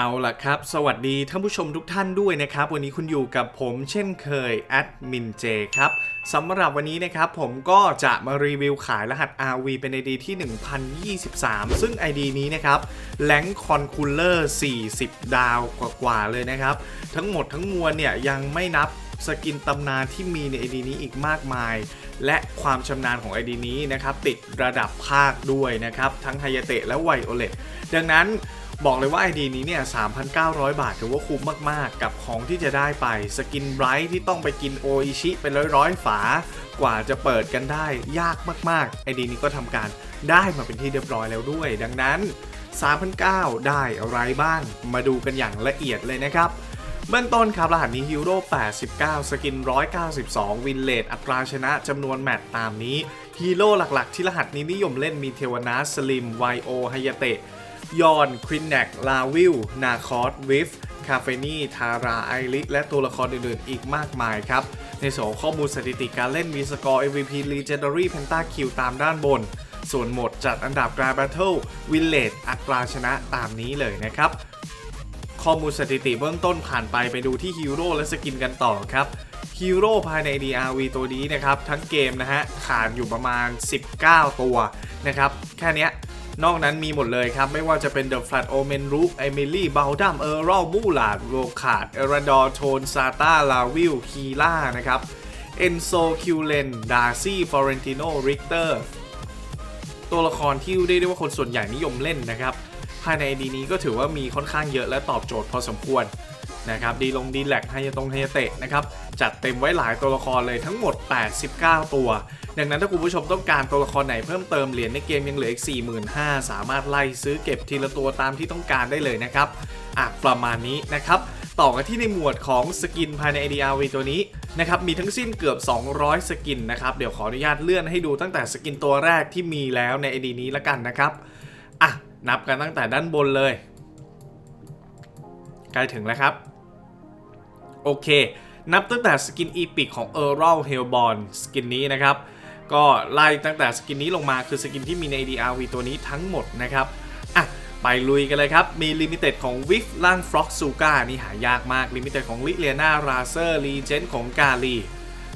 เอาล่ะครับ สวัสดีท่านผู้ชมทุกท่านด้วยนะครับ วันนี้คุณอยู่กับผมเช่นเคยแอดมินเจครับสำหรับวันนี้นะครับผมก็จะมารีวิวขายรหัส RV เป็น ID ที่ 1023 ซึ่ง ID นี้นะครับแลงคอนคูลเลอร์ 40 ดาวกว่าๆเลยนะครับ ทั้งหมดทั้งมวลเนี่ยยังไม่นับสกินตำนานที่มีใน ID นี้อีกมากมาย และความชำนาญของ ID นี้นะครับติดระดับภาคด้วยนะครับ ทั้งไฮยเตะและไวโอเลตดังนั้น บอกเลยว่า ID นี้เนี่ย 3,900 บาทถือว่าคุ้มมากๆ กับของที่จะได้ไป สกินไบรท์ที่ต้องไปกินโออิชิเป็นร้อยๆ ฝากว่าจะเปิดกันได้ยากมากๆ ID นี้ก็ทำการได้มาเป็นที่เรียบร้อยแล้วด้วย ดังนั้น 3,900 ได้อะไรบ้าง มาดูกันอย่างละเอียดเลยนะครับเบื้องต้นครับ รหัสนี้ฮีโร่89 สกิน 192 วินเลดอัตราชนะจำนวนแมตช์ตามนี้ฮีโร่หลักๆ ที่รหัสนี้นิยมเล่นมีเทวนาสลิมไวโอไฮยาเตะ ยอนครินแนกลาวิล นาคอสวิฟคาเฟนีทาราไอริและตัวละครอื่นๆ อีกมากมายครับ ในส่วนข้อมูลสถิติการเล่นมีสกอร์ MVP Legendary Pentakill ตามด้านบน ส่วนหมดจัดอันดับ Grand Battle Village อัตราชนะตามนี้เลยนะครับ ข้อมูลสถิติเบื้องต้นผ่านไปไปดูที่ฮีโร่และสกินกันต่อครับฮีโร่ภายใน DRV ตัวนี้นะครับ ทั้งเกมนะฮะขาดอยู่ประมาณ 19 ตัวนะครับ แค่เนี้ย นอกนั้นมีหมดเลยครับ ไม่ว่าจะเป็น The Flat Omen Rook Emily b a l d a m เออร์ร l มูลาดโรคาดเอราดอร์โทนซาตาลาวิลคีล่านะครับเอนโซคิวเลนดาร์ซี่ฟอเรนติโนริกเตอร์ตัวละครที่เรียกได้ว่าคนส่วนใหญ่นิยมเล่นนะครับ ภายในดีนี้ก็ถือว่ามีค่อนข้างเยอะและตอบโจทย์พอสมควร นะครับดีลงดีแลกไฮยตรงไฮยเตะนะครับจัดเต็มไว้หลายตัวละครเลยทั้งหมด 89 ตัว ดังนั้นถ้าคุณผู้ชมต้องการตัวละครไหนเพิ่มเติมเหรียญในเกมยังเหลืออีก 45,000 สามารถไล่ซื้อเก็บทีละตัวตามที่ต้องการได้เลยนะครับอะประมาณนี้นะครับต่อกันที่ในหมวดของสกินภายใน ADRV ตัวนี้นะครับมีทั้งสิ้นเกือบ 200 สกินนะครับเดี๋ยวขออนุญาตเลื่อนให้ดูตั้งแต่สกินตัวแรกที่มีแล้วใน AD นี้ละกันนะครับอะนับกันตั้งแต่ด้านบนเลย ใกล้ถึงแล้วครับ โอเค นับตั้งแต่สกินอีพิกของ e a r l h e l b o r n สกินนี้นะครับ ก็ไล่ตั้งแต่สกินนี้ลงมาคือสกินที่มีใน DRV ตัวนี้ทั้งหมดนะครับอะไปลุยกันเลยครับ มีลิมิเต็ดของวิฟล่างฟล็อกซูกานี่หายากมาก ลิมิเต็ดของลิเลียนาราเซอร์รีเจนของกาลี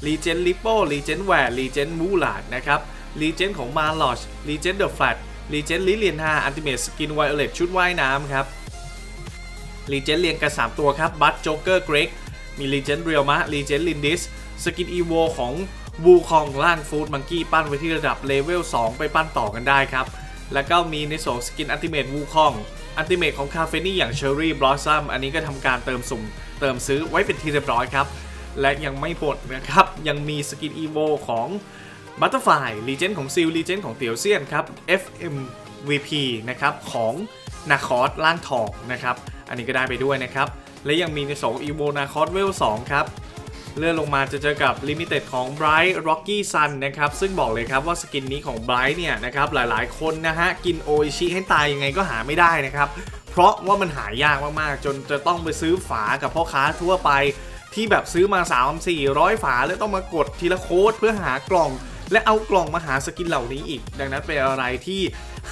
รีเจนลิโป้รีเจนแวร์รีเจนมูลาดนะครับรีเจนของมาลอชรีเจนเดอะแฟลตรีเจนลิเลียนาอันติเมตสกินไวโอเลตชุดว่ายน้ำครับ รีเจนเรียงกัน 3 ตัวครับบัตโจ๊กเกอร์เกรกมีรีเจนเรียลมะรีเจนลินดิสสกินอีโวของวูคองล่างฟูดมังกี้ปั้นไว้ที่ระดับเลเวล 2 ไปปั้นต่อกันได้ครับ แล้วก็มีในส่วนสกินอัลติเมทวูคองอัลติเมทของคาเฟนี่อย่างเชอร์รี่บลอสซัมอันนี้ก็ทำการเติมสุ่มเติมซื้อไว้เป็นที่เรียบร้อยครับ และยังไม่หมดนะครับ ยังมีสกินอีโวของบัตเตอร์ไฟลีเจนของซิลลีเจนของเตียวเซียนครับ FMVP นะครับของนาคอสล่างทองนะครับ อันนี้ก็ได้ไปด้วยนะครับ และยังมีในสองอีโวนาคอสเวล2ครับ เลื่อนลงมาจะเจอกับ Limited ของ Bright Rocky Sun นะครับ ซึ่งบอกเลยครับว่าสกินนี้ของ Bright เนี่ยนะครับ หลายๆ คนนะฮะ กินโออิชิให้ตายยังไงก็หาไม่ได้นะครับ เพราะว่ามันหายากมากๆ จนจะต้องไปซื้อฝากับพ่อค้าทั่วไปที่แบบซื้อมา 3 400 ฝาแล้วต้องมากดทีละโค้ดเพื่อหากล่อง และเอากล่องมาหาสกินเหล่านี้อีก ดังนั้นเป็นอะไรที่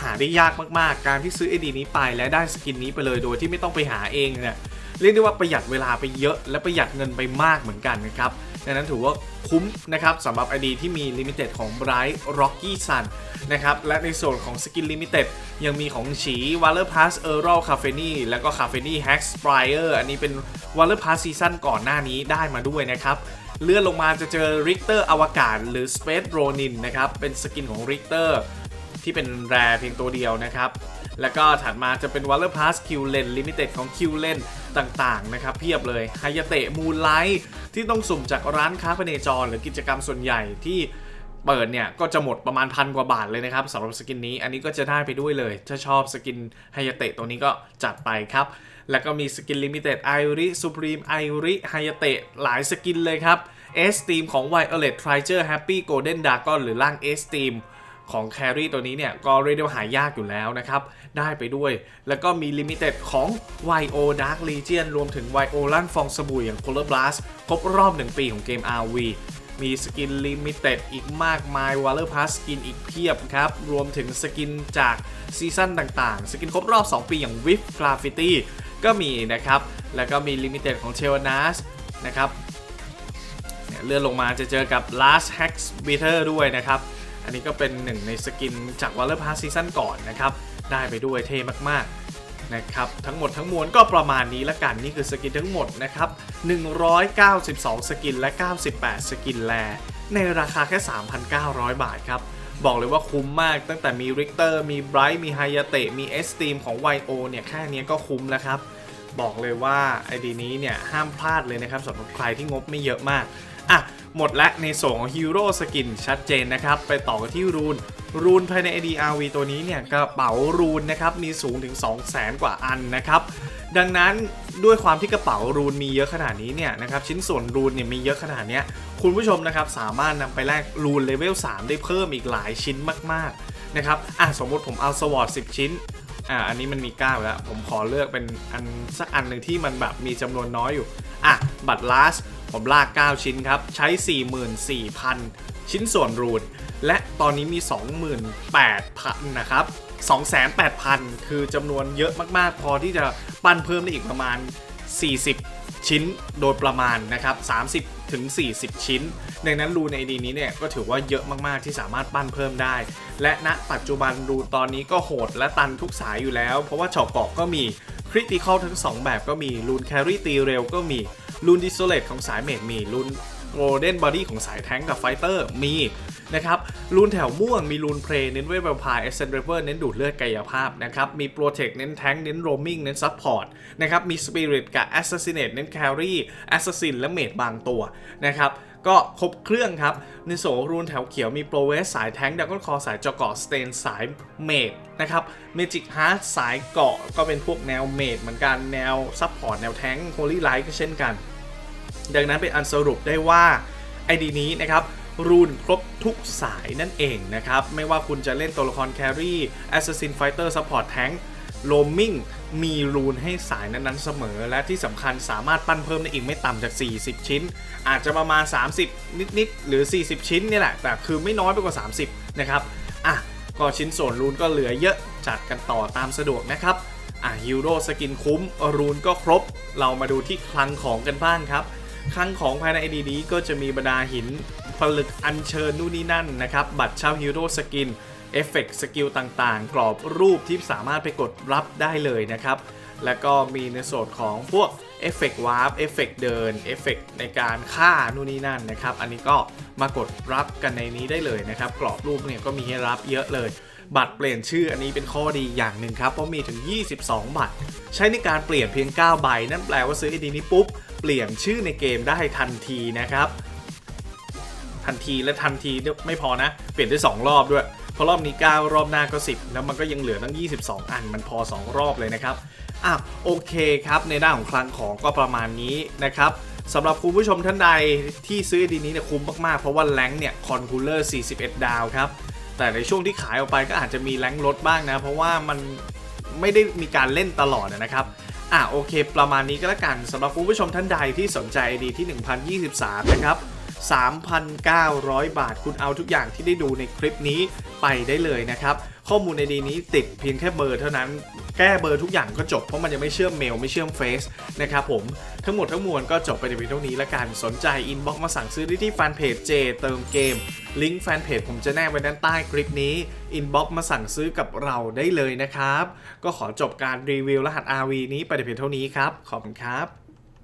หาได้ยากมากๆ การที่ซื้อไอดีนี้ไปและได้สกินนี้ไปเลยโดยที่ไม่ต้องไปหาเองเนี่ยเรียกได้ว่าประหยัดเวลาไปเยอะและประหยัดเงินไปมากเหมือนกันนะครับดังนั้นถือว่าคุ้มนะครับสำหรับ ID ที่มีลิมิเต็ดของ Bright Rocky Sun นะครับและในส่วนของสกินลิมิเต็ดยังมีของฉี w a l l e r Pass e r a l c a f e n i แล้วก็ c a f e n i Hack Spryer อันนี้เป็น w a l l e r Pass ซีซั่นก่อนหน้านี้ได้มาด้วยนะครับ เลื่อนลงมาจะเจอ Richter อวกาศหรือ Space Ronin นะครับ เป็นสกินของ Richter ที่เป็นแรเพียงตัวเดียวนะครับ แล้วก็ถัดมาจะเป็น w a l l e r Pass Q Len Limited ของ Q Len ต่างๆ นะครับ เพียบเลยไฮยาเตะมูลไลท์ที่ต้องสุ่มจากร้านค้าพเนจร หรือกิจกรรมส่วนใหญ่ที่เปิดเนี่ยก็จะหมดประมาณพันกว่าบาทเลยนะครับสำหรับสกินนี้อันนี้ก็จะได้ไปด้วยเลย ถ้าชอบสกินไฮยาเตะตัวนี้ก็จัดไปครับ แล้วก็มีสกินลิมิเต็ดไอริซูพรีมไอริไฮยเตะหลายสกินเลยครับเอสตีมของ Violet t r i g e r Happy Golden Dragon หรือร่างเอสตีมของแครี่ตัวนี้เนี่ยก็เรียกได้ว่าหายากอยู่แล้วนะครับ ได้ไปด้วย แล้วก็มีลิมิเต็ดของ YO Dark Legion รวมถึง YO ลั่นฟองสบู่อย่าง Color Blast ครบรอบ 1 ปีของเกม RV มีสกินลิมิเต็ดอีกมากมาย w a l l e r Pass สกินอีกเพียบครับ รวมถึงสกินจากซีซั่นต่างๆ สกินครบรอบ 2 ปีอย่าง Whip Graffiti ก็มีนะครับ แล้วก็มีลิมิเต็ดของเชลนัสนะครับเลื่อนลงมาจะเจอกับ Last Hex Beater ด้วยนะครับ อันนี้ก็เป็นหนึ่งในสกินจาก Waller Pass ซีซั่นก่อนนะครับ ได้ไปด้วยเท่มากๆนะครับ ทั้งหมดทั้งมวลก็ประมาณนี้ละกัน นี่คือสกินทั้งหมดนะครับ 192 สกินและ 98 สกินแล ในราคาแค่ 3,900 บาทครับ บอกเลยว่าคุ้มมากตั้งแต่มีริกเตอร์ มีไบรท์มีไฮยาเตะมีเอสตีมของ YO เนี่ยแค่เนี้ยก็คุ้มแล้วครับ บอกเลยว่าไอดีนี้เนี่ยห้ามพลาดเลยนะครับสำหรับใครที่งบไม่เยอะมากอะ หมดและในส่วนของฮีโร่สกินชัดเจนนะครับ ไปต่อกันที่รูน รูนภายใน ADRV ตัวนี้เนี่ยกระเป๋ารูนนะครับ มีสูงถึง 200,000 กว่าอันนะครับ ดังนั้นด้วยความที่กระเป๋ารูนมีเยอะขนาดนี้เนี่ยนะครับชิ้นส่วนรูนเนี่ยมีเยอะขนาดนี้คุณผู้ชมนะครับสามารถนำไปแลกรูนเลเวล 3 ได้เพิ่มอีกหลายชิ้นมากๆนะครับอะสมมติผมเอาสวอต10 ชิ้นอ่าอันนี้มันมี9แล้ว ผมขอเลือกเป็นอันสักอันหนึ่งที่มันแบบมีจำนวนน้อยอยู่อะบัตรลาส ผมลาก 9 ชิ้นครับ ใช้ 44,000 ชิ้นส่วนรูนและตอนนี้มี 28,000 นะครับ 28,000 คือจำนวนเยอะมากๆ พอที่จะปั้นเพิ่มได้อีกประมาณ 40 ชิ้นโดยประมาณนะครับ 30 ถึง 40 ชิ้น ดังนั้นรูในดีนี้เนี่ยก็ถือว่าเยอะมากๆที่สามารถปั้นเพิ่มได้ และณปัจจุบันรูตอนนี้ก็โหดและตันทุกสายอยู่แล้ว เพราะว่าเฉาะเกาะก็มีคริติคอลทั้ง 2 แบบก็มีรูนแครี่ตีเร็วก็มี รูนดิโซเลตของสายเมดมีรูนโกลเด้นบอดี้ของสายแท้งกับไฟเตอร์มีนะครับรูนแถวม่วงมีรูนเพลเน้นเวทเวลพายเอเซนเรเวอร์เน้นดูดเลือดกายภาพนะครับมีโปรเทคเน้นแทงเน้นโรมิงเน้นซัพพอร์ตนะครับมีสปิริตกับแอสซัสซิเนตเน้นแครี่แอสซัสซินและเมดบางตัวนะครับก็ครบเครื่องครับในโสรูนแถวเขียวมีโปรเวสสายแท้งดักกอนคอสายจอเกาะสเตนสายเมดนะครับเมจิกฮาร์ดสายเกาะก็เป็นพวกแนวเมดเหมือนกันแนวซัพพอร์ตแนวแท้งโฮลี่ไลท์ก็เช่นกัน ดังนั้นเป็นอันสรุปได้ว่าไอดีนี้นะครับรูนครบทุกสายนั่นเองนะครับ ไม่ว่าคุณจะเล่นตัวละครแครี่แอสซัสซินไฟเตอร์ซัพพอร์ตแท้งโรมิงมีรูนให้สายนั้นๆเสมอ และที่สำคัญสามารถปั้นเพิ่มได้อีกไม่ต่ำจาก 40 ชิ้น อาจจะประมาณ 30 นิดๆ หรือ 40 ชิ้นนี่แหละ แต่คือไม่น้อยไปกว่า 30 นะครับ อะ ก็ชิ้นส่วนรูนก็เหลือเยอะ จัดกันต่อตามสะดวกนะครับ อะฮิวโร่สกินคุ้ม รูนก็ครบ เรามาดูที่คลังของกันบ้างครับ คลังของภายใน ID นี้ก็จะมีบรรดาหินผลึกอัญเชิญนู่นนี่นั่นนะครับ บัตรเช่าฮีโร่สกินเอฟเฟกต์สกิลต่างๆ กรอบรูปที่สามารถไปกดรับได้เลยนะครับ แล้วก็มีในส่วนของพวกเอฟเฟกต์วาร์ปเอฟเฟกต์เดินเอฟเฟกต์ในการฆ่านู่นนี่นั่นนะครับ อันนี้ก็มากดรับกันในนี้ได้เลยนะครับ กรอบรูปเนี่ยก็มีให้รับเยอะเลย บัตรเปลี่ยนชื่ออันนี้เป็นข้อดีอย่างหนึ่งครับ เพราะมีถึง 22 บัตร ใช้ในการเปลี่ยนเพียง 9 ใบ นั่นแปลว่าซื้อไอดีนี้ปุ๊บ เปลี่ยนชื่อในเกมได้ทันทีนะครับ ทันทีและทันทีไม่พอนะ เปลี่ยนได้ 2 รอบด้วย เพราะรอบนี้ 9 รอบหน้าก็ 10 แล้วมันก็ยังเหลือตั้ง 22 อันมันพอ 2 รอบเลยนะครับอะโอเคครับ ในด้านของคลังของก็ประมาณนี้นะครับสำหรับคุณผู้ชมท่านใดที่ซื้อดีนี้เนี่ยคุ้มมากๆ เพราะว่าแรงเนี่ยคอนคูลเลอร์41 ดาวครับ แต่ในช่วงที่ขายออกไปก็อาจจะมีแรงลดบ้างนะ เพราะว่ามันไม่ได้มีการเล่นตลอดนะครับ อะโอเค ประมาณนี้ก็แล้วกันสำหรับคุณผู้ชมท่านใดที่สนใจดีที่ 1023 นะครับ 3,900 บาทคุณเอาทุกอย่างที่ได้ดูในคลิปนี้ ไปได้เลยนะครับ ข้อมูลในดีนี้ติดเพียงแค่เบอร์เท่านั้นแก้เบอร์ทุกอย่างก็จบ เพราะมันยังไม่เชื่อมเมลไม่เชื่อมเฟซนะครับผมทั้งหมดทั้งมวลก็จบไปในเพียงเท่านี้ละกันสนใจอินบ็อกมาสั่งซื้อได้ที่แฟนเพจเจเติมเกมลิงก์แฟนเพจผมจะแนบไว้ด้านใต้คลิปนี้อินบ็อกมาสั่งซื้อกับเราได้เลยนะครับ ก็ขอจบการรีวิวรหัส RV นี้ไปในเพียงเท่านี้ครับ ขอบคุณครับ